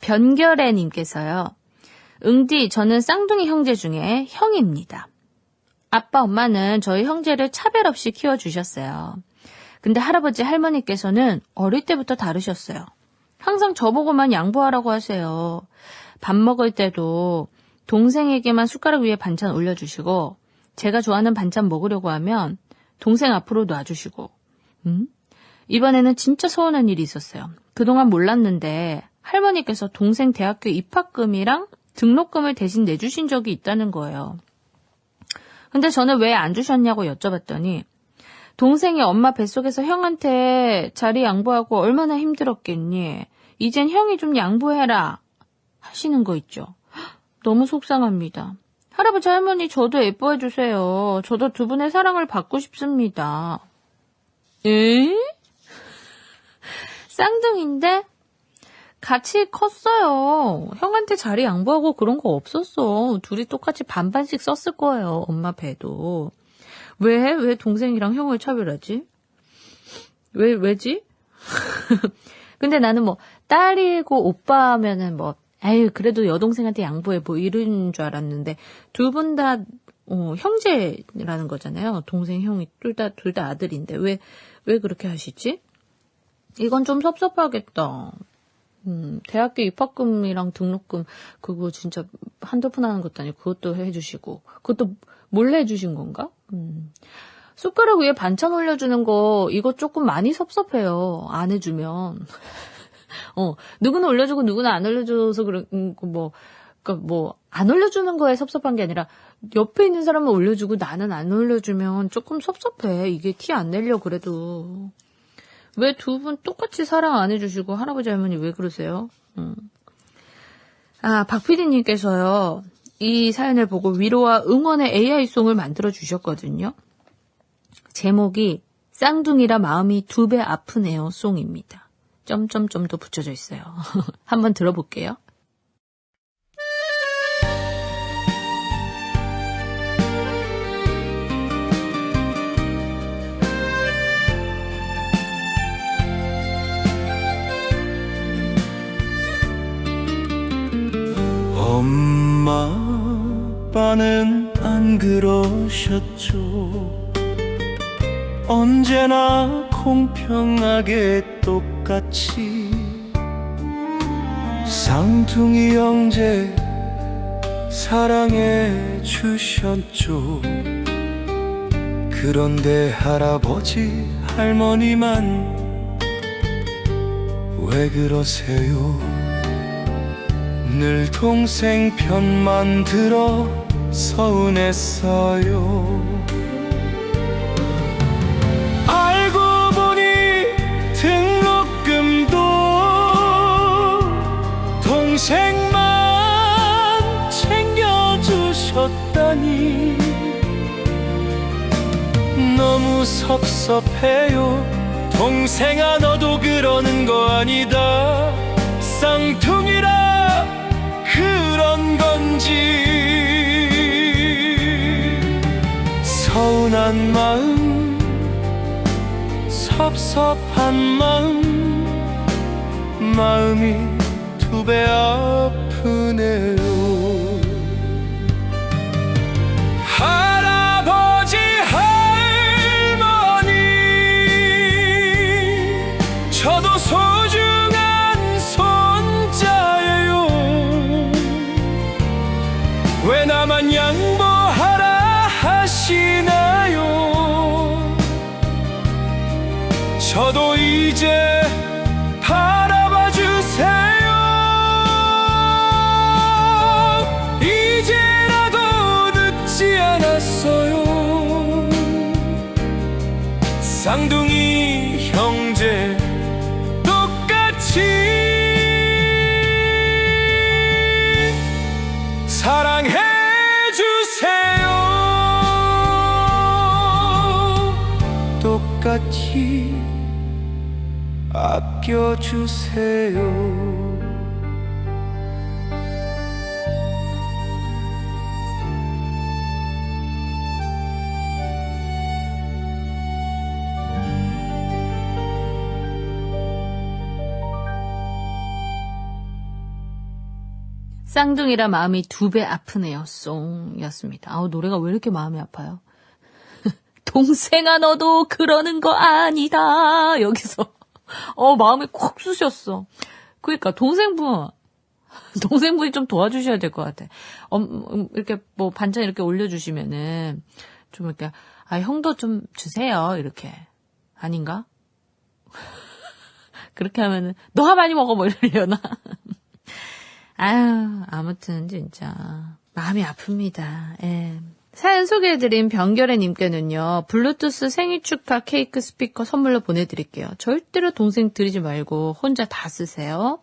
변결애님께서요. 응디, 저는 쌍둥이 형제 중에 형입니다. 아빠, 엄마는 저희 형제를 차별 없이 키워주셨어요. 근데 할아버지, 할머니께서는 어릴 때부터 다르셨어요. 항상 저보고만 양보하라고 하세요. 밥 먹을 때도 동생에게만 숟가락 위에 반찬 올려주시고, 제가 좋아하는 반찬 먹으려고 하면 동생 앞으로 놔주시고, 음? 이번에는 진짜 서운한 일이 있었어요. 그동안 몰랐는데 할머니께서 동생 대학교 입학금이랑 등록금을 대신 내주신 적이 있다는 거예요. 근데 저는 왜 안 주셨냐고 여쭤봤더니 동생이 엄마 뱃속에서 형한테 자리 양보하고 얼마나 힘들었겠니? 이젠 형이 좀 양보해라 하시는 거 있죠. 너무 속상합니다. 할아버지 할머니 저도 예뻐해 주세요. 저도 두 분의 사랑을 받고 싶습니다. 에? 쌍둥이인데 같이 컸어요. 형한테 자리 양보하고 그런 거 없었어. 둘이 똑같이 반반씩 썼을 거예요. 엄마 배도. 왜, 왜 동생이랑 형을 차별하지? 왜, 왜지? 근데 나는 뭐, 딸이고 오빠면은 뭐, 아유, 그래도 여동생한테 양보해, 뭐, 이런 줄 알았는데, 두 분 다, 어, 형제라는 거잖아요. 동생, 형이, 둘 다, 둘 다 아들인데, 왜, 왜 그렇게 하시지? 이건 좀 섭섭하겠다. 음, 대학교 입학금이랑 등록금, 그거 진짜 한두 푼 하는 것도 아니고, 그것도 해주시고, 그것도 몰래 해주신 건가? 음. 숟가락 위에 반찬 올려주는 거, 이거 조금 많이 섭섭해요. 안 해주면. 어, 누구는 올려주고 누구는 안 올려줘서 그런, 음, 그 뭐, 그 뭐, 안 올려주는 거에 섭섭한 게 아니라, 옆에 있는 사람은 올려주고 나는 안 올려주면 조금 섭섭해. 이게 티 안 내려, 그래도. 왜 두 분 똑같이 사랑 안 해주시고 할아버지 할머니 왜 그러세요? 음. 아, 박PD님께서요. 이 사연을 보고 위로와 응원의 AI송을 만들어 주셨거든요. 제목이 쌍둥이라 마음이 두 배 아프네요 송입니다. 점점점도 붙여져 있어요. 한번 들어볼게요. 아빠는 안 그러셨죠? 언제나 공평하게 똑같이 쌍둥이 형제 사랑해 주셨죠. 그런데 할아버지 할머니만 왜 그러세요? 늘 동생 편만 들어 서운했어요. 알고 보니 등록금도 동생만 챙겨주셨다니. 너무 섭섭해요. 동생아 너도 그러는 거 아니다 섭섭한 마음 마음이 두 배 아프네요. 할아버지 할머니 저도 소중한 손자예요. 왜 나만 양 저도 이제 바라봐 주세요. 이제라도 늦지 않았어요. 쌍둥이 형제 똑같이 사랑해 주세요. 똑같이 아껴 주세요 쌍둥이라 마음이 두 배 아프네요. 쏭이었습니다. 아우, 노래가 왜 이렇게 마음이 아파요? 동생아, 너도 그러는 거 아니다. 여기서. 어, 마음이 콕 쑤셨어. 그러니까, 동생분. 동생분이 좀 도와주셔야 될 것 같아. 음, 음, 이렇게 뭐 반찬 이렇게 올려주시면은 좀 이렇게 아 형도 좀 주세요 이렇게 아닌가? 그렇게 하면은 너가 많이 먹어 뭐 이러려나? 아유 아무튼 진짜 마음이 아픕니다. 예. 사연 소개해드린 병결의님께는요, 블루투스 생일 축하 케이크 스피커 선물로 보내드릴게요. 절대로 동생 드리지 말고 혼자 다 쓰세요.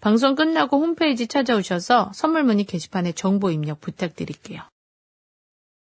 방송 끝나고 홈페이지 찾아오셔서 선물 문의 게시판에 정보 입력 부탁드릴게요.